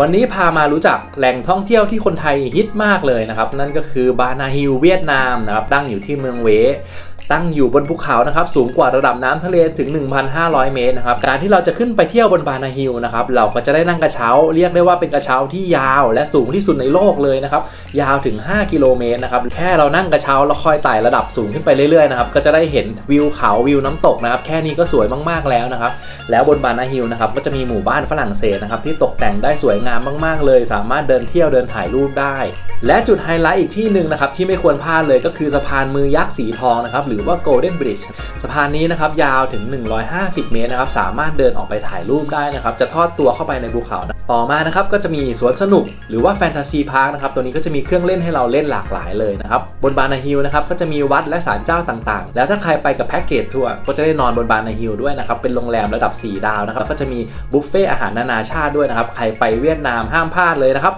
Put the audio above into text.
วันนี้พามารู้จักแหล่งท่องเที่ยวที่คนไทยฮิตมากเลยนะครับ นั่นก็คือบานาฮิลเวียดนามนะครับตั้งอยู่ที่เมืองเว ตั้งอยู่บนภูเขานะครับสูงกว่าระดับน้ำทะเลถึง 1,500 เมตรนะครับการที่เราจะขึ้นไปเที่ยวบนบานาฮิลนะครับเราก็จะได้นั่งกระเช้า เรียกได้ว่าเป็นกระเช้าที่ยาวและสูงที่สุดในโลกเลยนะครับยาวถึง 5 กิโลเมตรนะครับแค่เรานั่งกระเช้าแล้วคอยไต่ระดับสูงขึ้นไปเรื่อยๆนะครับก็จะได้เห็นวิวเขาวิวน้ำตกนะครับแค่นี้ก็สวยมากๆแล้วนะครับแล้วบนบานาฮิลนะครับก็จะมีหมู่บ้านฝรั่งเศสนะครับที่ตกแต่งได้สวยงามมากๆ เลย สามารถเดินเที่ยวเดินถ่ายรูปได้ และจุดไฮไลท์อีกที่หนึ่งนะครับที่ไม่ควรพลาดเลยก็คือสะพานมือยักษ์สีทองนะครับหรืือว่า Golden Bridge สะพานนี้นะครับยาวถึง 150 เมตรนะครับสามารถเดินออกไปถ่ายรูปได้นะครับจะทอดตัวเข้าไปในภูเขานะต่อมานะครับก็จะมีสวนสนุกหรือว่าแฟนตาซีพาร์คนะครับตัวนี้ก็จะมีเครื่องเล่นให้เราเล่นหลากหลายเลยนะครับบนบานาฮิลนะครับก็จะมีวัดและศาลเจ้าต่างๆ แล้วถ้าใครไปกับแพ็กเกจทัวร์ก็จะได้นอนบนบานาฮิลด้วยนะครับเป็นโรงแรมระดับ 4 ดาวนะครับก็จะมีบุฟเฟ่อาหารนานาชาติด้วยนะครับใครไปเวียดนามห้ามพลาดเลยนะครับ